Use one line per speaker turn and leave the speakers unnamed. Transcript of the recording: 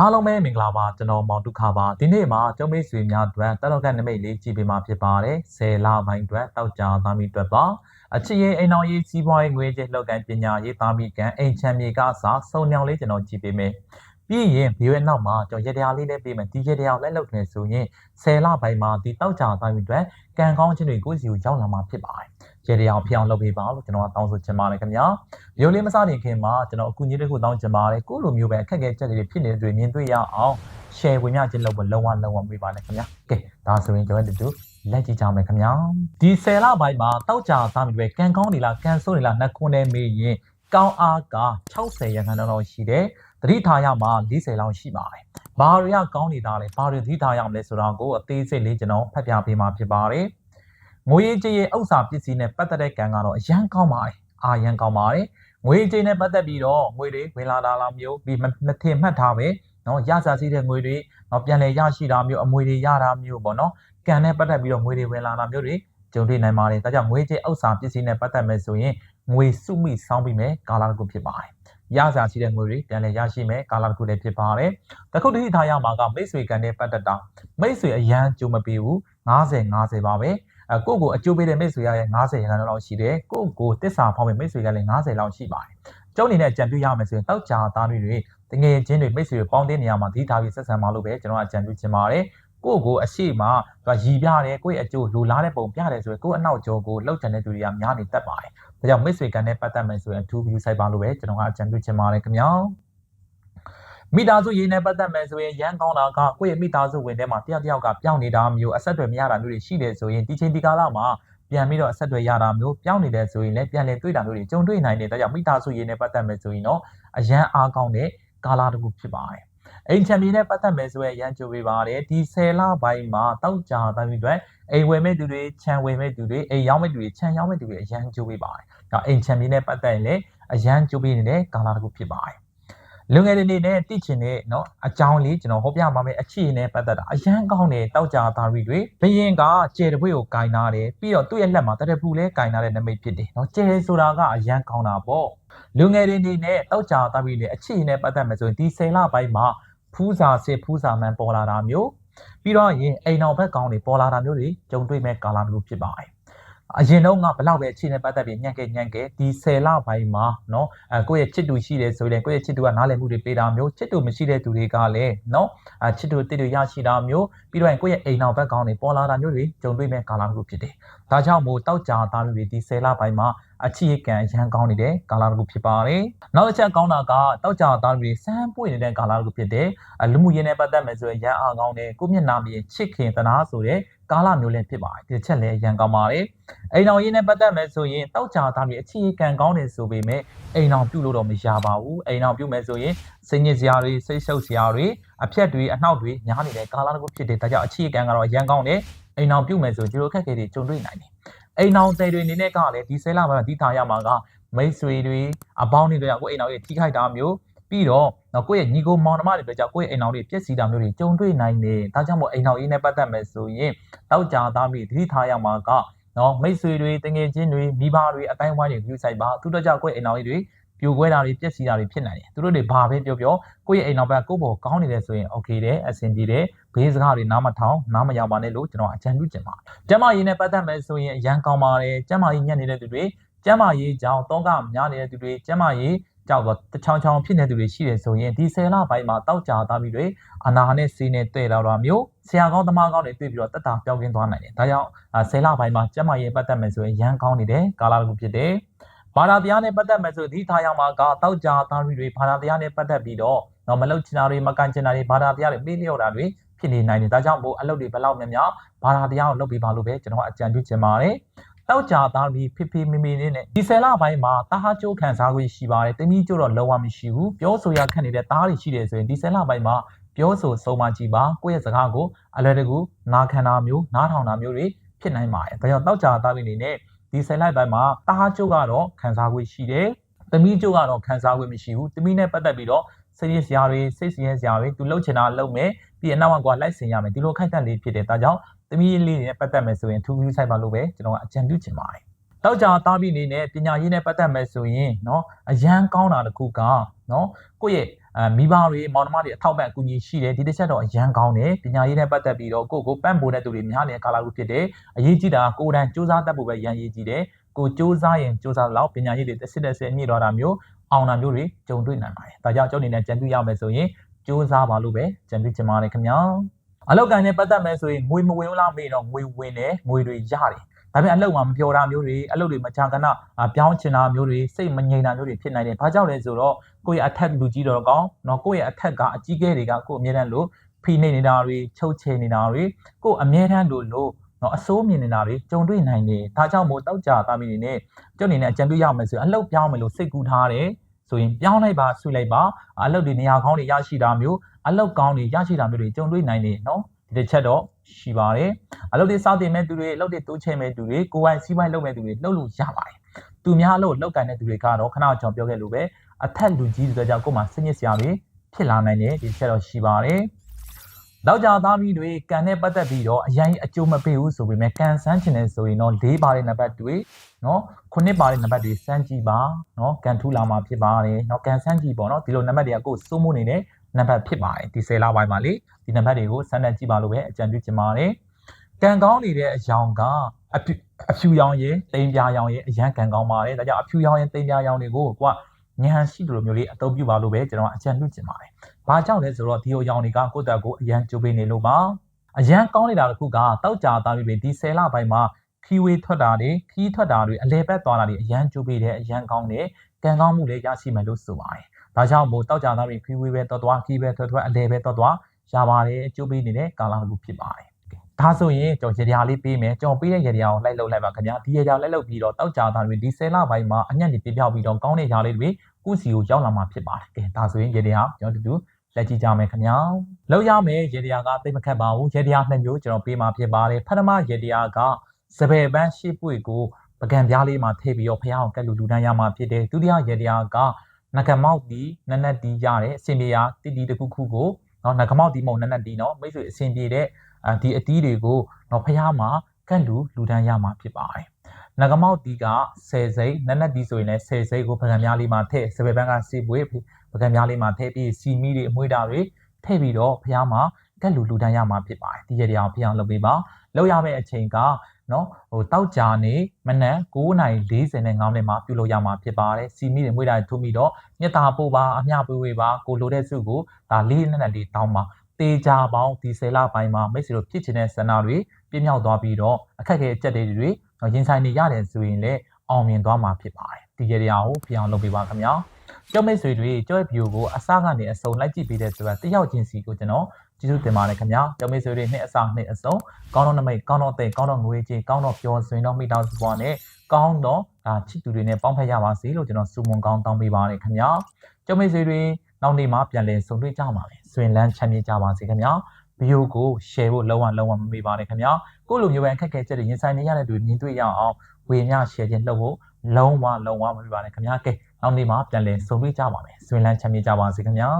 အားလုံးပဲမင်္ဂလာပါကျွန်တော်မောင်ဒုက္ခပါဒီနေ့မှာကျုံမိတ်ဆွေများအတွက်တလောက်ကနမိတ်လေးကြည့်ပေးမှာဖြစ်ပါတယ်ဆယ်လပိုင်းအတွက်တောက်ကြသားမိအတွက်ပါအချစ်ရင်အိမ်တော်ရေးစီးပွားရေးငွေကြေးလောက်ကန်ပညာရေးသားမိကန်အိမ်ချမ်းမြေကအစားစုံညောင်လေးကျွန်တော်ကြည့်ပေးမယ် ပြီးရင်ဗီဒီယိုရဲ့နောက်မှာကျွန်တော်ရတရားလေးလည်းပေးမယ်ဒီရတရားလက်လုပ်နေဆိုရင်ဆယ်လပိုင်းမှာဒီတောက်ကြသားမိအတွက်ကံကောင်းခြင်းတွေကိုစီကိုရောက်လာမှာဖြစ်ပါတယ်ရေတရားဖျောင်းလုပ်ပေးပါလို့ကျွန်တော်ကတောင်းဆိုချင်ပါတယ်ခင်ဗျာဗီဒီယိုလေးမစတင်ခင်မှာကျွန်တော်အကူအညီတစ်ခုတောင်းချင်ပါတယ်ကိုလိုမျိုးပဲအခက်အခဲချက်တွေဖြစ်နေတဲ့တွေမြင်တွေ့ရအောင် share ဝင်ရခြင်းလုပ်ဖို့လုံးဝလုံးဝမပေးပါနဲ့ခင်ဗျာကဲဒါဆိုရင်ကျွန်တော်တို့လက်ကြည့်ကြမယ်ခင်ဗျာဒီ10လပိုင်းမှာတောက်ကြသားမိတွေကံကောင်းနေလားကံဆိုးနေလားနှက်ခွန်းနဲ့မေးရင်ကောင်းအားက60ရန်ခန်းတော့ရှိတယ် တတိထားရမှာ40လောက်ရှိပါတယ်ဘာတွေကကောင်းနေတာလဲဘာတွေသတိထားရမလဲဆိုတော့ကိုအသေးစိတ်လေးကျွန်တော်ဖတ်ပြပေးမှာဖြစ်ပါတယ်ငွေကြေးရဲ့ဥစ္စာပစ္စည်းနဲ့ပတ်သက်တဲ့ကံကတော့အရန်ကောင်းပါတယ်အာရန်ကောင်းပါတယ်ငွေကြေးနဲ့ပတ်သက်ပြီးတော့ငွေတွေဝင်လာတာလားမျိုးပြီးမထင်မှတ်ထားပဲနော်ရစားစီးတဲ့ငွေတွေနော်ပြန်လည်ရရှိတာမျိုးအမွေတွေရတာမျိုးပေါ့နော်ကံနဲ့ပတ်သက်ပြီးတော့ငွေတွေဝင်လာတာမျိုးတွေကြုံတွေ့နိုင်ပါတယ်ဒါကြောင့်ငွေကြေးဥစ္စာပစ္စည်းနဲ့ပတ်သက်မယ်ဆိုရင်ငွေစုမိစောင်းပြီးမယ်ကာလတစ်ခုဖြစ်ပါတယ် ရစားရှိတဲ့ငွေတွေပြန်လည်ရရှိမယ်ကာလတစ်ခုလည်းဖြစ်ပါတယ်တခုတည်းထားရမှာကမိတ်ဆွေကံနဲ့ပတ်သက်တာမိတ်ဆွေအရန်ကြုံမပေးဘူး90 90ပါပဲအကိုကိုအကျိုးပေးတဲ့မိတ်ဆွေရရဲ့90ရာခိုင်နှုန်းလောက်ရှိတယ်ကိုကိုတစ္ဆာဖောင်းမဲ့မိတ်ဆွေကလည်း90လောက်ရှိပါတယ်ကျုံအနေနဲ့ကြံပြရမယ်ဆိုရင်တောက်ကြသားတွေတငယ်ချင်းတွေမိတ်ဆွေပေါင်းတဲ့နေရာမှာဒီထားပြီးဆက်ဆံပါလို့ပဲကျွန်တော်အကြံပြုချင်ပါတယ်ကိုကိုအရှိမသူကရီပြတယ်ကိုယ့်ရဲ့အကျိုးလိုလားတဲ့ပုံပြတယ်ဆိုရင်ကိုယ့်အနောက်ကျောကိုလှုပ်ချင်တဲ့သူတွေကများနေတတ်ပါတယ် ဒါကြောင့်မိတ်ဆွေကန်နဲ့ပတ်သက်မယ်ဆိုရင်အထူး view site ပါလို့ပဲကျွန်တော်ကအကြံပြုချင်ပါတယ်ခင်ဗျာမိသားစုရေးနဲ့ပတ်သက်မယ်ဆိုရင်ရန်ကောင်းတာကကိုယ့်ရဲ့မိသားစုဝင်ထဲမှာတယောက်တယောက်ကပြောင်းနေတာမျိုးအဆက်အသွယ်မရတာမျိုးတွေရှိတယ်ဆိုရင်ဒီချိန်ဒီကာလမှာပြန်ပြီးတော့အဆက်အသွယ်ရတာမျိုးပြောင်းနေတယ်ဆိုရင်လည်းပြန်လည်တွေ့တာမျိုးတွေကြုံတွေ့နိုင်တယ်ဒါကြောင့်မိသားစုရေးနဲ့ပတ်သက်မယ်ဆိုရင်တော့အရန်အားကောင်းတဲ့ကာလတစ်ခုဖြစ်ပါတယ် အိမ်ချမ်းမြေနဲ့ပတ်သက်မယ်ဆိုရင်ရန်ကြိုပေးပါတယ်ဒီ10လပိုင်းမှာတောက်ကြတိုင်းပြီးတော့အိမ်ဝယ်မဲ့သူတွေခြံဝယ်မဲ့သူတွေအိမ်ရောက်မဲ့သူတွေခြံရောက်မဲ့သူတွေအရန်ကြိုပေးပါတယ်ဒါအိမ်ချမ်းမြေနဲ့ပတ်သက်ရင်လည်းအရန်ကြိုပေးနေတဲ့ကာလတစ်ခုဖြစ်ပါတယ်လူငယ်တွေနေနဲ့တည်ချင်တဲ့เนาะအကြောင်းလေးကျွန်တော်ဟောပြပါမယ်အချီနဲ့ပတ်သက်တာအရန်ကောင်းတဲ့တောက်ကြသားရီတွေဘယင်ကကျဲတပွေကိုကင်နာတယ်ပြီးတော့သူ့ရဲ့လက်မှာတရပူလဲကင်နာတဲ့နမိတ်ဖြစ်တယ်เนาะကျဲဆိုတာကအရန်ကောင်းတာပေါ့လူငယ်တွေနေနဲ့တောက်ကြသားရီတွေအချီနဲ့ပတ်သက်မယ်ဆိုရင်ဒီ10လပိုင်းမှာ ဖူးစာစစ်ဖူးစာမှန်ပေါ်လာတာမျိုးပြီးတော့ရင်အိမ်အောင်ဘက်ကောင်းတွေပေါ်လာတာမျိုးတွေကြုံတွေ့မဲ့ကာလမျိုးဖြစ်ပါတယ်အရင်တော့ကဘလောက်ပဲအခြေအနေပတ်သက်ပြီးညံ့ခဲ့ညံ့ခဲ့ဒီ10လပိုင်းမှာเนาะအဲကိုယ့်ရဲ့ချစ်တူရှိတယ်ဆိုရင်ကိုယ့်ရဲ့ချစ်တူကနားလည်မှုတွေပေးတာမျိုးချစ်တူမရှိတဲ့သူတွေကလည်းเนาะအဲချစ်တူတိတူရရှိတာမျိုးပြီးတော့ကိုယ့်ရဲ့အိမ်နောက်ဘက်ကောင်းတွေပေါ်လာတာမျိုးတွေကြုံတွေ့မဲ့ကာလမျိုးဖြစ်တယ်။ဒါကြောင့်မို့တောက်ကြသားတွေဒီ10လပိုင်းမှာ အချီကံရန်ကောင်းနေတဲ့ကာလတစ်ခုဖြစ်ပါတယ်။နောက်တစ်ချက်ကောင်းတာကတောက်ကြသားတွေစမ်းပွင့်နေတဲ့ကာလတစ်ခုဖြစ်တဲ့လူမှုရေးနဲ့ပတ်သက်မယ်ဆိုရင်ရန်အားကောင်းတဲ့ကိုမျက်နာမြင်ချစ်ခင်တနာဆိုတဲ့ကာလမျိုးလည်းဖြစ်ပါတယ်ဒီချက်လည်းရန်ကောင်းပါတယ်အိမ်အောင်ရေးနဲ့ပတ်သက်မယ်ဆိုရင်တောက်ကြသားတွေအခြေခံကောင်းတယ်ဆိုပေမဲ့အိမ်အောင်ပြုတ်လို့တော့မရပါဘူးအိမ်အောင်ပြုတ်မယ်ဆိုရင်စိတ်ညစ်စရာတွေစိတ်ရှုပ်စရာတွေအဖြက်တွေအနှောက်တွေများနေတဲ့ကာလတစ်ခုဖြစ်တယ်ဒါကြောင့်အခြေခံကတော့ရန်ကောင်းတယ်အိမ်အောင်ပြုတ်မယ်ဆိုဒီလိုခက်ခဲတွေကြုံတွေ့နိုင်တယ် အိမ်အောင်တဲ့တွေအနေနဲ့ကလည်းဒီဆဲလာမှာဒီထားရမှာကမိတ်ဆွေတွေအပေါင်းတွေကကိုအိမ်အောင်ရဲ့ထိခိုက်တာမျိုးပြီးတော့နော်ကိုယ့်ရဲ့ညီကိုမောင်နှမတွေအတွက်ကြောင့်ကိုယ့်ရဲ့အိမ်အောင်တွေပြည့်စည်တာမျိုးတွေကြုံတွေ့နိုင်တယ်ဒါကြောင့်မို့အိမ်အောင်ရေးနဲ့ပတ်သက်မယ်ဆိုရင်တောက်ကြသားပြီးသတိထားရမှာကနော်မိတ်ဆွေတွေတငယ်ချင်းတွေမိဘတွေအတိုင်းဝိုင်းတွေ view site ပါသူတို့ကြောင့်ကိုယ့်အိမ်အောင်လေးတွေ ပြိုကွဲတာတွေပြည့်စည်တာတွေဖြစ်နိုင်တယ်သူတို့တွေဘာပဲပြောပြောကိုယ့်ရဲ့အိမ်အောင်ဘက်ကကိုယ့်ဘောကောင်းနေတယ်ဆိုရင် okay တယ်အဆင်ပြေတယ်ဘေးစကားတွေနားမထောင်နားမရောက်ပါနဲ့လို့ကျွန်တော်အကြံပြုချင်ပါတယ်ကျမရေးနဲ့ပတ်သက်မယ်ဆိုရင်အရန်ကောင်းပါတယ်ကျမရေးညံ့နေတဲ့သူတွေကျမရေးကြောင့်တောကများနေတဲ့သူတွေကျမရေးကြောက်တော့တချောင်းချောင်းဖြစ်နေသူတွေရှိတယ်ဆိုရင်ဒီဆယ်လပိုင်းမှာတောက်ကြသားပြီးတွေအနာနဲ့စီးနဲ့တဲ့လာတာမျိုးဆရာကောင်းသမားကောင်းတွေတွေ့ပြီးတော့တက်တာပြောင်းကင်းသွားနိုင်တယ်။ဒါကြောင့်ဆယ်လပိုင်းမှာကျမရေးပတ်သက်မယ်ဆိုရင်ရန်ကောင်းနေတဲ့ကာလတစ်ခုဖြစ်တယ်။ ဘာသာတရားနဲ့ပတ်သက်မယ်ဆိုဒီထားရမှာကတောက်ကြသားပြီးတွေဘာသာတရားနဲ့ပတ်သက်ပြီးတော့တော့မလုတ်ချင်တာတွေမကန်ချင်တာတွေဘာသာတရားတွေပေးလျော့တာတွေဖြစ်နေနိုင်တယ်။ဒါကြောင့်မို့အလုပ်တွေဘယ်လောက်များများဘာသာတရားကိုလုပ်ပေးပါလို့ပဲကျွန်တော်အကြံပြုချင်ပါတယ်။တောက်ကြသားပြီးဖိဖိမိမိလေးနဲ့ဒီဆယ်လပိုင်းမှာတာဟာကျိုးခံစား권ရှိပါတယ်တမီးကျိုးတော့လုံးဝမရှိဘူးပြောဆိုရခက်နေတဲ့သားတွေရှိတယ်ဆိုရင်ဒီဆယ်လပိုင်းမှာပြောဆိုဆုံးမကြည့်ပါကိုယ့်ရဲ့စကားကိုအလွယ်တကူနားခံတာမျိုးနားထောင်တာမျိုးတွေဖြစ်နိုင်ပါတယ်ဒါကြောင့်တောက်ကြသားပြီးနေနဲ့ ဒီဆယ်လပိုင်းမှာတာဟာကျိုးကတော့ခံစား권ရှိတယ်တမီးကျိုးကတော့ခံစား권မရှိဘူးတမီးနဲ့ပတ်သက်ပြီးတော့စိတ်ရစရာတွေစိတ်ဆင်းရဲစရာတွေသူလှုပ်ချင်တာလှုပ်မယ်ပြီးအနောက်ကကွာလိုက်ဆင်ရမယ်ဒီလိုခိုက်တက်လေးဖြစ်တယ်ဒါကြောင့်သမီးလေးတွေနဲ့ပတ်သက်မယ်ဆိုရင်ထူးထူးဆိုင်ပါလို့ပဲကျွန်တော်ကအကြံပြုချင်ပါတယ်တောက်ကြသားပြီးနေနဲ့ပညာရေးနဲ့ပတ်သက်မယ်ဆိုရင်เนาะအရန်ကောင်းတာတခုကเนาะကိုယ့်ရဲ့ အဲမိဘတွေမောင်နှမတွေအထောက်ပံ့အကူအညီရှိတယ်ဒီတစ်ချက်တော့အရန်ကောင်းတယ်ပညာရေးနဲ့ပတ်သက်ပြီးတော့ကိုယ့်ကိုပန့်ပိုးတဲ့သူတွေများနေတဲ့ကာလခုဖြစ်တယ်အရေးကြီးတာကကိုယ်တိုင်စူးစမ်းတတ်ဖို့ပဲရန်ရေးကြီးတယ်ကိုစူးစမ်းရင်စူးစမ်းလောက်ပညာရေးတွေတစ်စစ်တစ်စစ်မြင့်တော့တာမျိုးအောင်တာမျိုးတွေကြုံတွေ့နိုင်ပါတယ်ဒါကြောင့်ကျောင်းနေနဲ့ကြံပြရမယ်ဆိုရင်စူးစမ်းပါလို့ပဲကြံပြချင်ပါတယ်ခင်ဗျာအလောက်ကန်နဲ့ပတ်သက်မယ်ဆိုရင်ငွေမဝင်ဘူးလားမေးတော့ငွေဝင်တယ်ငွေတွေရတယ် ဒါပေမဲ့အလုပ်မှာမပြောတာမျိုးတွေအလုပ်တွေမချခဏပြောင်းချင်တာမျိုးတွေစိတ်မငြိမ်တာမျိုးတွေဖြစ်နိုင်တယ်။ဘာကြောင့်လဲဆိုတော့ကိုယ့်ရဲ့အထက်လူကြီးတော်ကောင်းနော်ကိုယ့်ရဲ့အထက်ကအကြီးကဲတွေကကိုယ့်အမြဲတမ်းလို့ဖိနှိပ်နေတာတွေချုပ်ချယ်နေတာတွေကိုယ့်အမြဲတမ်းလို့လို့နော်အစိုးမြင်နေတာတွေကြုံတွေ့နိုင်တယ်။ဒါကြောင့်မို့တောက်ကြသားမီနေနဲ့ကျုပ်နေနဲ့အကြံပြုရမယ်ဆိုအလုပ်ပြောင်းမယ်လို့စိတ်ကူးထားတယ်ဆိုရင်ပြောင်းလိုက်ပါဆွေးလိုက်ပါအလုပ်တွေနေရာကောင်းတွေရရှိတာမျိုးအလုပ်ကောင်းတွေရရှိတာမျိုးတွေကြုံတွေ့နိုင်တယ်နော် ဒီတစ်ချက်တော့ရှိပါတယ်အလုပ်တွေစတင်မဲ့သူတွေအလုပ်တွေတိုးချဲ့မဲ့သူတွေကိုယ်ပိုင်စီးပွားရေးလုပ်မဲ့သူတွေလုပ်လို့ရပါတယ်သူများအလုပ်လောက်ကန်တဲ့သူတွေကတော့ခဏကျွန်တော်ပြောခဲ့လို့ပဲအထက်လူကြီးတွေကြောင့်ကိုယ်မှာစိတ်ညစ်စရာတွေဖြစ်လာနိုင်တယ်ဒီချက်တော့ရှိပါတယ်နောက်ကြသားမီးတွေကန်နဲ့ပတ်သက်ပြီးတော့အရင်အကျိုးမပေးဘူးဆိုပေမဲ့ကန်ဆန်းချင်တယ်ဆိုရင်တော့၄ပါးတဲ့နံပါတ်တွေနော်ခုနှစ်ပါးတဲ့နံပါတ်တွေစမ်းကြည့်ပါနော်ကန်ထူလာမှာဖြစ်ပါတယ်နော်ကန်ဆန်းကြည့်ပေါ့နော်ဒီလိုနံပါတ်တွေကကိုယ်စိုးမိုးနေတဲ့ နံပါတ်ဖြစ်ပါတယ်ဒီ10လပိုင်းမှာလေဒီနံပါတ်တွေကိုစမ်းသပ်ကြည့်ပါလို့ပဲအကြံပြုချင်ပါတယ်ကံကောင်းနေတဲ့အယောင်ကအဖြူအဖြူရောင်ရဲ့တိမ်ပြာရောင်ရဲ့အရန်ကံကောင်းပါတယ်ဒါကြောင့်အဖြူရောင်ရဲ့တိမ်ပြာရောင်တွေကိုကွာညဟန်ရှိတယ်လို့မျိုးလေးအသုံးပြုပါလို့ပဲကျွန်တော်အကြံပြုချင်ပါတယ်။ဘာကြောင့်လဲဆိုတော့ဒီရောင်တွေကကိုယ့်တက်ကိုအရန်ကြိုးပေးနေလို့ပါ။အရန်ကောင်းနေတာတစ်ခုကတောက်ကြသားပြီးဒီ10လပိုင်းမှာခီဝေးထွက်တာတွေခီးထွက်တာတွေအလဲပတ်သွားတာတွေအရန်ကြိုးပေးတယ်အရန်ကောင်းတယ်ကံကောင်းမှုလည်းရရှိမယ်လို့ဆိုပါတယ်။ ဒါကြောင့်မို့တောက်ကြသားပြီးခီဝေးပဲတော်တော်ခီးပဲထွက်ထွက်အလဲပဲတော်တော်ရပါတယ်ကြိုးပေးနေတဲ့ကာလတစ်ခုဖြစ်ပါတယ်။ဒါဆိုရင်ကျွန်တော်ရေဒီယာလေးပေးမယ်ကျွန်တော်ပေးတဲ့ရေဒီယာကိုလိုက်လုပ်လိုက်ပါခင်ဗျာဒီရေဒီယာလိုက်လုပ်ပြီးတော့တောက်ကြသားတွေဒီ10လပိုင်းမှာအညံ့တွေပြပြပြီးတော့ကောင်းတဲ့ຢာလေးတွေကုစီကိုရောက်လာမှာဖြစ်ပါတယ်ကဲဒါဆိုရင်ရေဒီယာကျွန်တော်တူတူလက်ကြည့်ကြမယ်ခင်ဗျာလောက်ရမယ်ရေဒီယာကသိမခတ်ပါဘူးရေဒီယာနှစ်မျိုးကျွန်တော်ပေးမှာဖြစ်ပါတယ်ပထမရေဒီယာကစပယ်ပန်းရှေ့ပွေကိုပကံပြားလေးမှာထည့်ပြီးတော့ဖះအောင်ကက်လူလူတန်းရမှာဖြစ်တယ်ဒုတိယရေဒီယာက နဂမောက်တီနက်နက်တီရတဲ့အစင်ပြေယာတီတီတစ်ခုခုကိုနော်နဂမောက်တီမဟုတ်နက်နက်တီနော်မိတ်ဆွေအစင်ပြေတဲ့ဒီအတီးတွေကိုနော်ဖះမှာကက်လူလူတန်းရမှာဖြစ်ပါတယ်နဂမောက်တီက10စိမ့်နက်နက်တီဆိုရင်လည်း10စိမ့်ကိုပကံပြားလေးမှာထည့်စပယ်ပန်းကစေပွေပကံပြားလေးမှာထည့်ပြီးစီမီတွေအမွှေးတာတွေထည့်ပြီးတော့ဖះမှာကက်လူလူတန်းရမှာဖြစ်ပါတယ်ဒီရတရားဖះအောင်လုပ်ပေးပါလောက်ရမယ့်အချိန်က နော်ဟိုတောက်ကြနေမနက်9:45မိနစ်မှာပြုလုပ်ရမှာဖြစ်ပါတယ်စီမီတွေမွေးတာထိုးပြီးတော့မြတ်တာပို့ပါအမျှပေးဝေပါကိုလိုတဲ့စုကိုဒါလေးနက်နက်လေးတောင်းပါတေချာပေါင်းဒီဆယ်လပိုင်းမှာမိတ်ဆွေတို့ဖြစ်ချင်တဲ့ဆန္ဒတွေပြည့်မြောက်သွားပြီးတော့အခက်အခဲအကျက်တွေတွေရင်ဆိုင်နေရတယ်ဆိုရင်လည်းအောင်မြင်သွားမှာဖြစ်ပါတယ်ဒီကြရာကိုပြအောင်လုပ်ပေးပါခင်ဗျာ ကျောင်းမိတ်ဆွေတွေကျောင်းဗီဒီယိုကိုအစကနေအဆုံးလိုက်ကြည့်ပေးတဲ့အတွက်တယောက်ချင်းစီကိုကျွန်တော်ကျေးဇူးတင်ပါတယ်ခင်ဗျာကျောင်းမိတ်ဆွေတွေနှစ်အစနှစ်အဆုံးကောင်းတော့နမိတ်ကောင်းတော့သိကောင်းတော့ငွေကြေးကောင်းတော့ပျော်ရွှင်တော့မိသားစုဘဝနဲ့ကောင်းတော့ဒါချစ်သူတွေနဲ့ပေါင်းဖက်ရပါစေလို့ကျွန်တော်စုမုံကောင်းတောင်းပေးပါတယ်ခင်ဗျာကျောင်းမိတ်ဆွေတွေနောက်နေ့မှပြန်လည်ဆုံတွေ့ကြပါမယ်ဆွေလန်းချမ်းမြေ့ကြပါစေခင်ဗျာဗီဒီယိုကို share ဖို့လုံးဝလုံးဝမမေ့ပါနဲ့ခင်ဗျာကိုလိုမျိုးပဲအခက်အခဲချက်တွေရင်ဆိုင်နေရတဲ့သူမြင်တွေ့ရအောင်ဝေမျှ share ခြင်းလုပ်ဖို့လုံးဝလုံးဝမမေ့ပါနဲ့ခင်ဗျာကဲ နောက်နေ့မှပြန်လည်ဆုံတွေ့ကြပါမယ်ဆွေလန်းချမ်းမြေ့ကြပါစေခင်ဗျာ